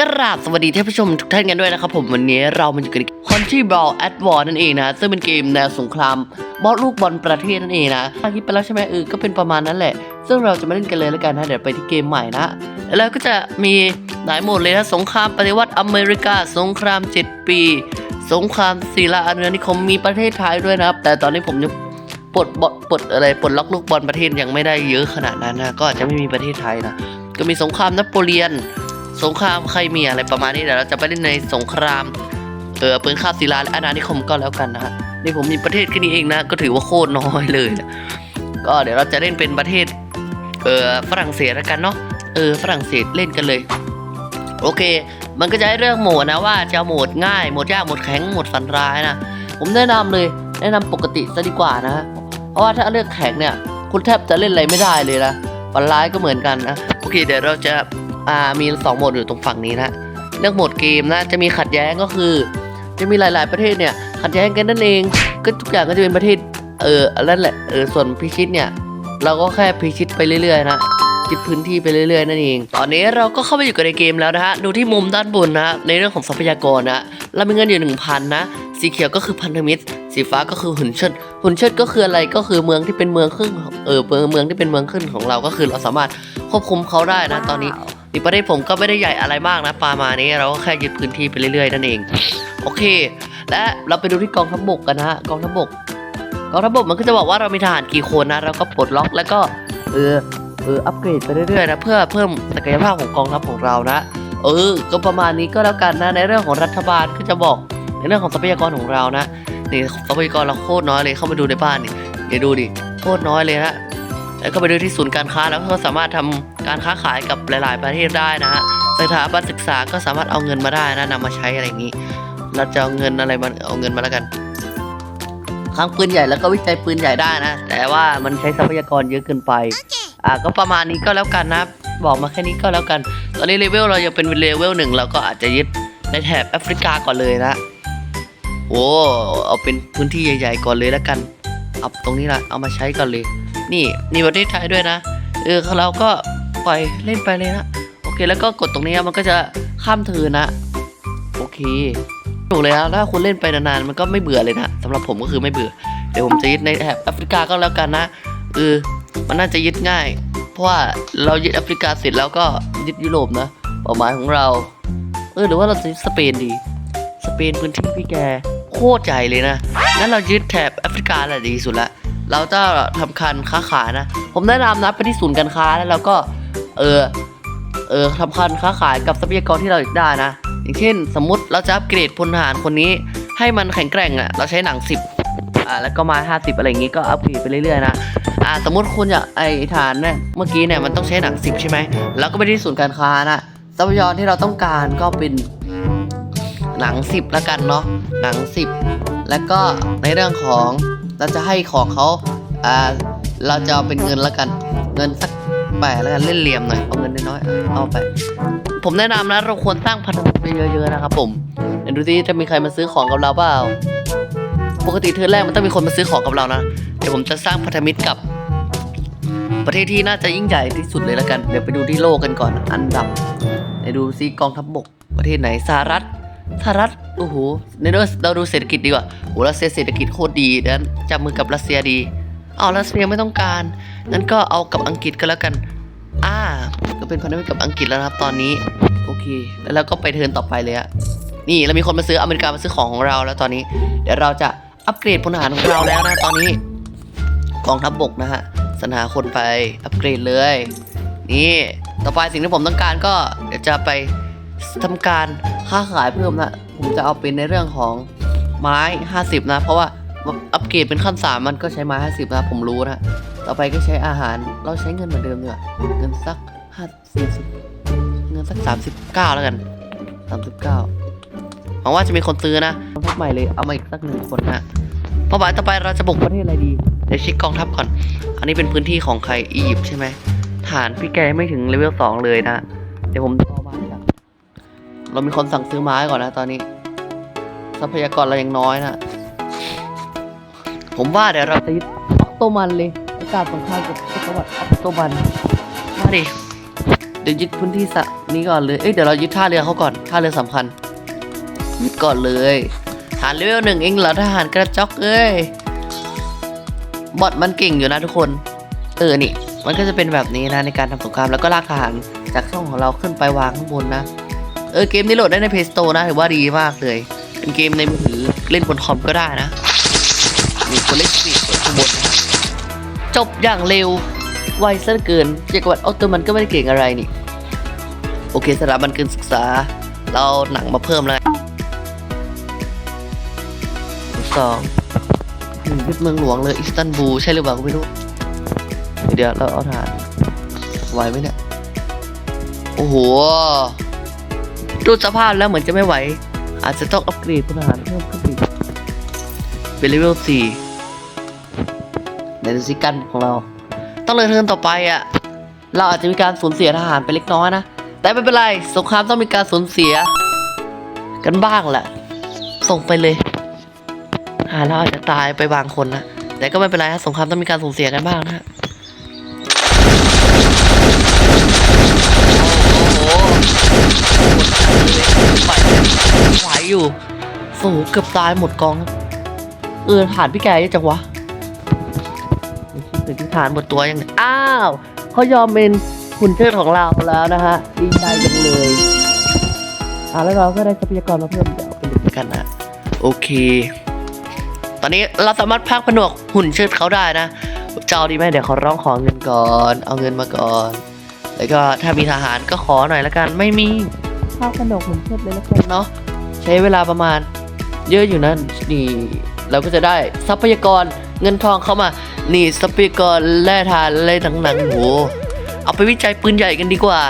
กราบสวัสดีท่านผู้ชมทุกท่านกันด้วยนะครับผมวันนี้เรามาอยู่กันคอนที่บอลแอดวอร์นั่นเองนะซึ่งเป็นเกมแนวสงครามบอลลูกบอลประเทศนั่นเองนะคิดไปแล้วใช่ไหมเออก็เป็นประมาณนั้นแหละ ซึ่งเราจะมาเล่นกันเลยแล้วกันนะเดี๋ยวไปที่เกมใหม่นะแล้วก็จะมีหลายโหมดเลยนะสงครามปฏิวัติอเมริกา สงคราม 7 ปี สงครามศิลาอาณานิคมมีประเทศไทยด้วยนะครับ แต่ตอนนี้ผมยังปลดบอลปลดอะไรปลดล็อกลูกบอลประเทศยังไม่ได้เยอะขนาดนั้นนะก็อาจจะไม่มีประเทศไทยนะก็มีสงครามนโปเลียน สงครามใครมีอะไรประมาณนี้เดี๋ยวเราจะไปเล่นในสงครามเออปืนคาบศิลาและอาณานิคมก็แล้วกันนะฮะนี่ผมมีประเทศแค่นี้เองนะก็ถือว่าโคตรน้อยเลยนะก็เดี๋ยวเราจะเล่นเป็นประเทศเออฝรั่งเศสแล้วกันเนาะเออฝรั่งเศสเล่นกันเลย โอเค มันก็จะให้เรื่องโหมดนะว่าจะโหมดง่ายโหมดยากโหมดแข็งโหมดฝันร้ายนะผมแนะนำเลย แนะนำปกติซะดีกว่านะเพราะว่าถ้าเลือกแข็งเนี่ย คุณแทบจะเล่นอะไรไม่ได้เลยนะฝันร้ายก็เหมือนกันนะโอเคเดี๋ยวเราจะ อ่ามีสองโหมดอยู่ตรงฝั่งนี้นะเรื่องโหมดเกมนะจะมีขัดแย้งก็คือ จะมีหลาย ๆประเทศเนี่ยขัดแย้งกันนั่นเองก็ทุกอย่างก็จะเป็นประเทศเออนั่นแหละเออส่วนพิชิตเนี่ย เราก็แค่พิชิตไปเรื่อยๆนะยึดพื้นที่ไปเรื่อยๆนั่นเอง ตอนนี้เราก็เข้าไปอยู่กันในเกมแล้วนะฮะ ดูที่มุมด้านบนนะในเรื่องของทรัพยากรนะเรามีเงินอยู่หนึ่งพันนะสีเขียวก็คือพันธมิตร สีฟ้าก็คือหุ่นเชิดหุ่นเชิดก็คืออะไรก็คือเมืองที่เป็นเมืองขึ้นเออเมืองเมืองที่เป็นเมืองขึ้นของเราก็คือเราสามารถควบคุมเขาได้นะตอนนี้ ในประเทศผมก็ไม่ได้ใหญ่อะไรมากนะประมาณนี้เราก็แค่ยึดพื้นที่ไปเรื่อยๆนั่นเอง โอเค และเราไปดูที่กองทัพบกกันนะฮะกองทัพบกกองทัพบกมันก็จะบอกว่าเรามีทหารกี่คนนะเราก็ปลดล็อกแล้วก็เออเอออัปเกรดไปเรื่อยๆนะเพื่อเพิ่มศักยภาพของกองทัพของเรานะ เออ ก็ประมาณนี้ก็แล้วกันนะในเรื่องของรัฐบาลก็จะบอกในเรื่องของทรัพยากรของเรานะนี่ทรัพยากรเราโคตรน้อยเลยเข้ามาดูในบ้านนี่เดี๋ยวดูดิโคตรน้อยเลยนะ แล้วก็ไปดูที่ศูนย์การค้าแล้วก็สามารถทำการค้าขายกับหลาย ๆ ประเทศได้นะฮะสถาบันศึกษาก็สามารถเอาเงินมาได้นะนำมาใช้อะไรอย่างนี้ เราจะเอาเงินอะไรมาเอาเงินมาแล้วกันครั้งปืนใหญ่แล้วก็วิจัยปืนใหญ่ได้นะ แต่ว่ามันใช้ทรัพยากรเยอะเกินไป อ่าก็ประมาณนี้ก็แล้วกันนะ บอกมาแค่นี้ก็แล้วกัน ตอนนี้เลเวลเรายังเป็นเลเวลหนึ่งเราก็อาจจะยึดในแถบแอฟริกาก่อนเลยนะ โอ้ เอาเป็นพื้นที่ใหญ่ ๆ ก่อนเลยแล้วกัน เอาตรงนี้ละเอามาใช้ก่อนเลย นี่มีประเทศไทยด้วยนะ เออเราก็ปล่อยเล่นไปเลยนะ โอเคแล้วก็กดตรงนี้มันก็จะข้ามเทิร์นนะ โอเคถูกเลยนะถ้าคุณเล่นไปนานๆมันก็ไม่เบื่อเลยนะสำหรับผมก็คือไม่เบื่อ เดี๋ยวผมจะยึดในแถบแอฟริกาก็แล้วกันนะเออมันน่าจะยึดง่าย เพราะว่าเรายึดแอฟริกาเสร็จแล้วก็ยึดยุโรปนะเป้าหมายของเรา เออหรือว่าเราจะยึดสเปนดี สเปนพื้นที่พี่แกโคตรใหญ่เลยนะงั้นเรายึดแถบแอฟริกาแหละดีสุดละ เราจะทำการค้าขายนะ ผมแนะนำนะไปที่ศูนย์การค้าแล้วเราก็เออเออทำการค้าขายกับทรัพยากรที่เราอยากได้นะ อย่างเช่น สมมุติเราจะอัปเกรดพลทหารคนนี้ ให้มันแข็งแกร่งอะเราใช้หนังสิบอ่าแล้วก็ไมาห้าสิบอะไรอย่างงี้ก็อัปเกรดไปเรื่อยๆนะอ่าสมมติคุณอยากไอฐานเนี่ยเมื่อกี้เนี่ยมันต้องใช้หนังสิบใช่ไหมแล้วก็ไปที่ศูนย์การค้านะทรัพยากรที่เราต้องการก็เป็นหนังสิบแล้วกันเนาะหนังสิบแล้วก็ในเรื่องของ เราจะให้ของเขาอ่าเราจะเอาเป็นเงินแล้วกัน เงินสักแปดแล้วกันเล่นเหลี่ยมหน่อยเอาเงินน้อยๆเอาไป ผมแนะนำนะเราควรสร้างพันธมิตรไปเยอะๆนะครับ ผมเดี๋ยวดูสิจะมีใครมาซื้อของกับเราเปล่าปกติเทอแรกมันต้องมีคนมาซื้อของกับเรานะเดี๋ยวผมจะสร้างพันธมิตรกับ ประเทศที่น่าจะยิ่งใหญ่ที่สุดเลยแล้วกัน เดี๋ยวไปดูที่โลกกันก่อน อันดับเดี๋ยวดูซิกองทัพบกประเทศไหนสหรัฐ สหรัฐโอ้โหในเรื่องเราดูเศรษฐกิจดีกว่าโอ้รัสเซียเศรษฐกิจโคตรดีดันจับมือกับรัสเซียดีเอารัสเซียไม่ต้องการงั้นก็เอากับอังกฤษก็แล้วกัน อ่า ก็เป็นพันธมิตรกับอังกฤษแล้วครับตอนนี้โอเค แล้วเราก็ไปเทิร์นต่อไปเลยอะนี่เรามีคนมาซื้ออเมริกามาซื้อของของเราแล้วตอนนี้ เดี๋ยวเราจะอัปเกรดพลทหารของเราแล้วนะตอนนี้กองทัพบบกนะฮะสรรหาคนไปอัปเกรดเลย นี่ต่อไปสิ่งที่ผมต้องการก็เดี๋ยวจะไปทำการ ค้าขายเพิ่มนะ ผมจะเอาเป็นในเรื่องของไม้ 50 นะ เพราะว่าอัปเกรดเป็นขั้น3มันก็ใช้ไม้ 50 นะ ผมรู้นะ ต่อไปก็ใช้อาหารเราใช้เงินเหมือนเดิมดีกว่าเงินสักห้าสี่สิบเงินสักสามสิบเก้าแล้วกันสามสิบเก้าหวังว่าจะมีคนซื้อนะกองทัพใหม่เลยเอามาอีกสักหนึ่งคนนะเป้าหมายต่อไปเราจะบุกประเทศอะไรดีเดี๋ยวช็คกองทัพก่อน อันนี้เป็นพื้นที่ของใครอียิปต์ใช่ไหมฐานพี่แกไม่ถึงเลเวลสองเลยนะ เดี๋ยวผม เรามีคนสั่งซื้อไม้ก่อนนะตอนนี้ ทรัพยากรเรายังน้อยนะ ผมว่าเดี๋ยวเราจะยึดออกโตมันเลยประกาศสงครามกับจักรวรรดิออกโตมันมาดิเดี๋ยวยึดพื้นที่สะนี้ก่อนเลยเอ้ยเดี๋ยวเรายึดท่าเรือเขาก่อนท่าเรือสำคัญยึดก่อนเลยฐานเลเวลหนึ่งเองเหรอทหารกระจอกเอ้ยบอทมันเก่งอยู่นะทุกคน เออนี่ มันก็จะเป็นแบบนี้นะในการทำสงครามแล้วก็ลากทหารจากช่องของเราขึ้นไปวางข้างบนนะ เออเกมนี้โหลดได้ใน Play Store นะถือว่าดีมากเลย เป็นเกมในมือถือเล่นบนคอมก็ได้นะ มีตัวเลขสี่กดข้างบนนะจบอย่างเร็วไวซะเหลือเกินจักรวรรดิออตโตมันก็ไม่ได้เก่งอะไรนี่ โอเคสถาบันการศึกษา เราหนังมาเพิ่มแล้วสองอืมยึดเมืองหลวงเลยอิสตันบูลใช่หรือเปล่าก็ไม่รู้ เดี๋ยวเราเอาฐานไวไหมเนี่ย โอ้โห ดูสภาพแล้วเหมือนจะไม่ไหว อาจจะต้องอัปเกรดพลทหารเพิ่มขึ้นอีกเป็นเลเวลสี่ในดูสิกันของเรา ต้องเลยเทิร์นต่อไปอะ เราอาจจะมีการสูญเสียทหารไปเล็กน้อยนะ แต่ไม่เป็นไรสงครามต้องมีการสูญเสีย กันบ้างแหละ ส่งไปเลยอ่าเราอาจจะตายไปบางคนนะแต่ก็ไม่เป็นไรฮะสงครามต้องมีการสูญเสียกันบ้างนะ อยู่โอ้โหเกือบตายหมดกอง เออฐานพี่แกยอะจังวะถึงที่ฐานหมดตัวยังไงอ้าวเขายอมเป็นหุ่นเชิดของเราแล้วนะฮะดีใจจังเลยอ่าแล้วเราก็ได้ทรัพยากรมาเพิ่มเดี๋ยวไปดูกันนะโอเค ตอนนี้เราสามารถพักผนวกหุ่นเชิดเขาได้นะเจ้าดีไหมเดี๋ยวขอร้องขอเงินก่อน เอาเงินมาก่อน แล้วก็ถ้ามีทหารก็ขอหน่อยละกันไม่มีพักผนวกหุ่นเชิดเลยละกันเนาะ ใช้เวลาประมาณ เยอะอยู่นะนี่เราก็จะได้ทรัพยากรเงินทองเข้ามา นี่ทรัพยากรแร่ธาตุอะไรต่างๆโหเอาไปวิจัยปืนใหญ่กันดีกว่า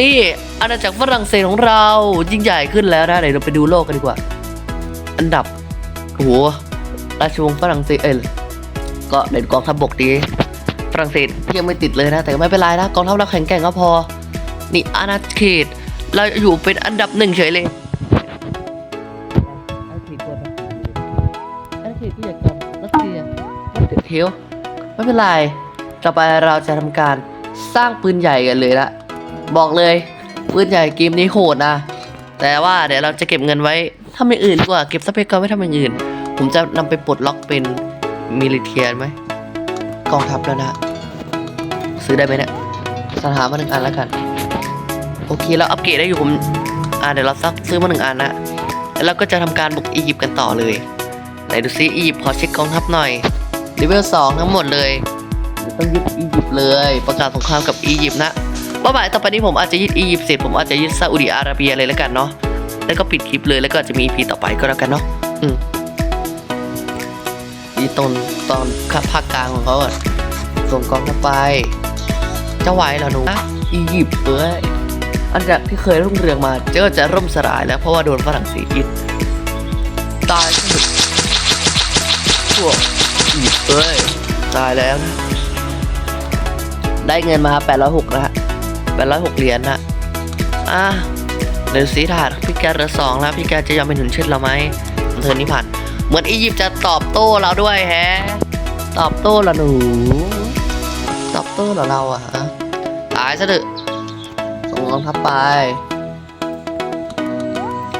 นี่อาณาจักรฝรั่งเศสของเรายิ่งใหญ่ขึ้นแล้วนะเดี๋ยวเราไปดูโลกกันดีกว่า อันดับโหราชวงศ์ฝรั่งเศสเอยก็เด่นกองทัพบกดีฝรั่งเศสยังไม่ติดเลยนะ แต่ไม่เป็นไรนะกองทัพเราแข็งแกร่งก็พอ นี่อาณาเขตเราอยู่เป็นอันดับหนึ่งเฉยเลย ทวไม่เป็นไร ต่อไปเราจะทำการสร้างปืนใหญ่กันเลยละบอกเลยปืนใหญ่เกมนี้โหดนะ แต่ว่าเดี๋ยวเราจะเก็บเงินไว้ทำอย่างอื่นดีกว่าเก็บทรัพยากรไว้ทำอย่างอื่น ผมจะนำไปปลดล็อกเป็นมิลิเทียนไหมกองทัพแล้วนะ ซื้อได้ไหมเนี่ยสถามาหนึ่งอันแล้วกัน โอเคเราอัปเกรดได้อยู่ผมอ่าเดี๋ยวเราซักซื้อมาหนึ่งอันนะแล้วเราก็จะทำการบุกอียิปต์กันต่อเลยไหนดูซิอียิปต์ขอเช็คกองทัพหน่อย เลเวลสองทั้งหมดเลยต้องยึดอียิปต์เลยประกาศสงครามกับอียิปต์นะเป้าหมายต่อไปนี้ผมอาจจะยึดอียิปต์เสร็จผมอาจจะยึดซาอุดิอาระเบียเลยแล้วกันเนาะแล้วก็ปิดคลิปเลยแล้วก็จะมีอีพีต่อไปก็แล้วกันเนาะอืมอีตนตอนภาคกลางของเขาอะส่งกองทัพไปจะไหวเหรอหนูอียิปต์เอ้ยอันจากที่เคยรุ่งเรืองมาเจอจะร่มสลายแล้วเพราะว่าโดนฝรั่งเศสยึดตายสนุกพวก เอ้ย ตายแล้วนะได้เงินมา 806 นะฮะ 806 เหรียญนะอะเดี๋ยวสีถาดพี่แกเหลือสองแล้ว พี่แกจะยอมเป็นหุ่นเชิดเราไหมเธอนี่ผ่าน เหมือนอียิปต์จะตอบโต้เราด้วยแฮะ ตอบโต้เหรอหนู ตอบโต้เหรอเราอะฮะ ตายซะเถอะส่งกองทัพไป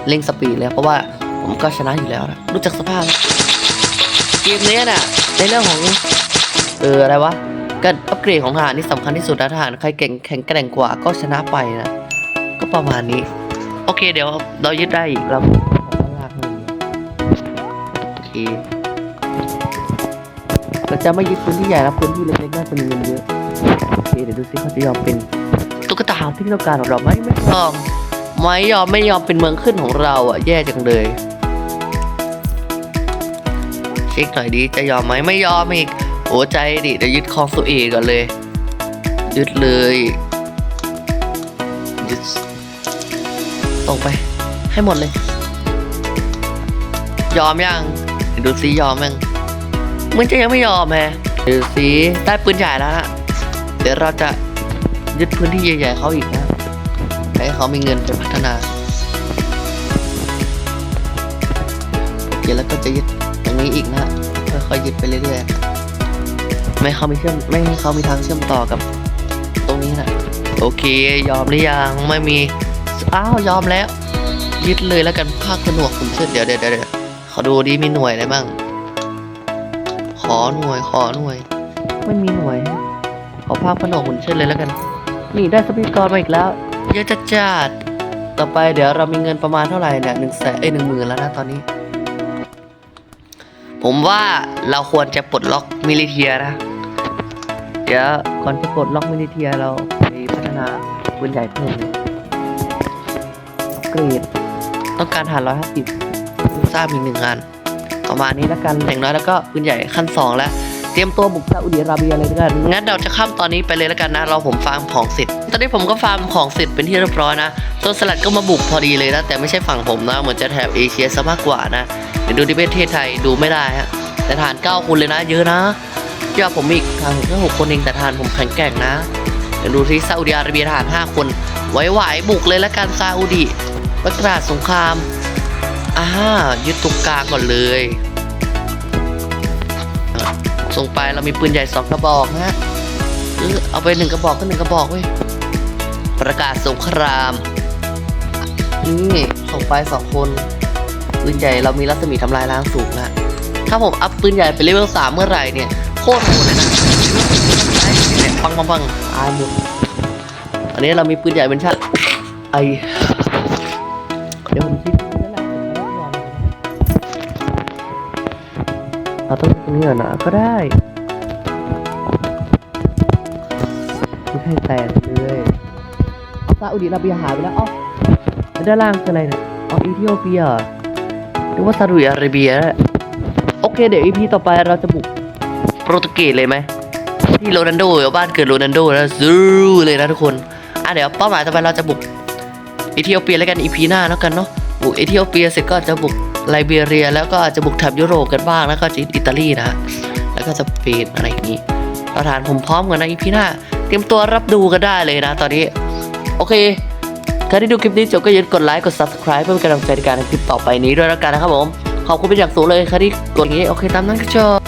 เร่งสปีดเลยเพราะว่าผมก็ชนะอยู่แล้วนะรู้จักสภาพ เกมนี้น่ะ ในเรื่องของ เอออะไรวะ การอัปเกรดของทหารนี่สำคัญที่สุดนะทหารใครเก่งแข็งแกร่งกว่าก็ชนะไปนะ ก็ประมาณนี้ โอเคเดี๋ยวเรายึดได้อีกแล้วลากเลยโอเคเราจะไม่ยึดพื้นที่ใหญ่นะพื้นที่เล็กๆน่าจะมีเงินเยอะโอเคเดี๋ยวดูซิเขาจะยอมเป็นตุ๊กตาที่ต้องการของเราไหมไม่ยอมไม่ยอมไม่ยอมเป็นเมืองขึ้นของเราอะแย่จังเลย เช็คหน่อยดีจะยอมไหมไม่ยอมอีกโอ้ใจดิเดี๋ยวยึดคลองสุเอก่อนเลย ยึดเลยยึดตรงไป ให้หมดเลย ยอมยังดูซิยอมยังเหมือนจะยังไม่ยอมแฮะดูซิได้ปืนใหญ่แล้วนะเดี๋ยวเราจะยึดพื้นที่ใหญ่ๆเขาอีกนะให้เขามีเงินไปพัฒนาโอเคแล้วก็จะยึด นี้อีกนะค่อยๆยึดไปเรื่อยๆไม่เขามีเชื่อมไม่ให้เขามีทางเชื่อมต่อกับ ตรงนี้นะโอเค ยอมหรือยังไม่มีอ้าวยอมแล้ว ยึดเลยแล้วกันภาคผนวกขุนเชิดเดี๋ยวเดี๋ยวเดี๋ยวเดี๋ยวขอดูดิมีหน่วยอะไรบ้างขอหน่วยขอหน่วย ไม่มีหน่วย ขอภาคผนวกขุนเชิดเลยแล้วกัน นี่ได้สปีดกรมาอีกแล้วเยอะจัดจัดต่อไปเดี๋ยวเรามีเงินประมาณเท่าไหร่เนี่ยหนึ่งแสนเอ้ยหนึ่งหมื่นแล้วนะตอนนี้ ผมว่าเราควรจะปลดล็อกมิลิเทียนะ เดี๋ยวก่อนจะปลดล็อกมิลิเทียเราไปพัฒนาปืนใหญ่เพิ่มเกรดต้องการหาร้อยห้าสิบทราบอีกหนึ่งงานประมาณนี้แล้วกันอย่างน้อยแล้วก็ปืนใหญ่ขั้นสองแล้วเตรียมตัวบุกซาอุดิอาระเบียเลยแล้วกัน งั้นเราจะข้ามตอนนี้ไปเลยแล้วกันนะ เราผมฟาร์มของเสร็จ ตอนนี้ผมก็ฟาร์มของเสร็จเป็นที่เรียบร้อยนะตัวสลัดก็มาบุกพอดีเลยนะ แต่ไม่ใช่ฝั่งผมนะ เหมือนจะแถบเอเชียซะมากกว่านะ เดี๋ยวดูที่ประเทศไทยดูไม่ได้ฮะแต่ฐานเก้าคนเลยนะ เยอะนะยอดผมอีกทางแค่หกคนเองแต่ฐานผมแข็งแกร่งนะ เดี๋ยวดูที่ซาอุดิอาระเบียทหารห้าคนไหวๆบุกเลยล้วกันซาอุดิประกาศสงครามอ่ายึดตรงกลางก่อนเลย ส่งไปเรามีปืนใหญ่สองกระบอกนะฮะเออเอาไปหนึ่งกระบอกก็หนึ่งกระบอกเว้ยประกาศสงครามนี่ส่งไปสองคน ปืนใหญ่เรามีรัศมีทำลายล้างสูงนะถ้าผมอัพปืนใหญ่ไปเลเวลสามเมื่อไหร่เนี่ยโคตรโหดเลยนะเนี่ยปังปังปังตายหมดอันนี้เรามีปืนใหญ่เป็นชาติไอเดี๋ยวผมคิดนั่นะเราต้องตรงนี้ก่อนนะก็ได้ไม่ให้แตกเลยเอาซาอุดิอาระเบียหายไปแล้วอ้าแล้วด้านล่างคืออะไรเนี่ยอาอีธิโอเปียเหรือว่าซาอุดิอาระเบียโอเคเดี๋ยวอีพีต่อไปเราจะบุกโปรตุเกสเลยไหมที่โรนัลโดเดี๋ยวบ้านเกิดโรนัลโดนะซูเลยนะทุกคนอะเดี๋ยวเป้าหมายต่อไปเราจะบุกเอธิโอเปียแล้วกันอีพีหน้าแล้วกันเนาะบุกเอธิโอเปียเสร็จก็จะบุกไลเบียเรีย แล้วก็จะบุกแถบยุโรปกันบ้างแล้วก็จะอิตาลีนะฮะแล้วก็สเปนอะไรอย่างนี้ประธานผมพร้อมกันนะอีพีหน้า เตรียมตัวรับดูกันได้เลยนะ ตอนนี้ โอเค ใครที่ดูคลิปนี้จบก็อย่าลืมกดไลค์กด subscribe เพื่อเป็นกำลังใจในการทำคลิปต่อไปนี้ด้วยแล้วกันนะครับผม ขอบคุณเป็นอย่างสูงเลยใครที่กดอย่างนี้โอเคตามนั้นก็จบ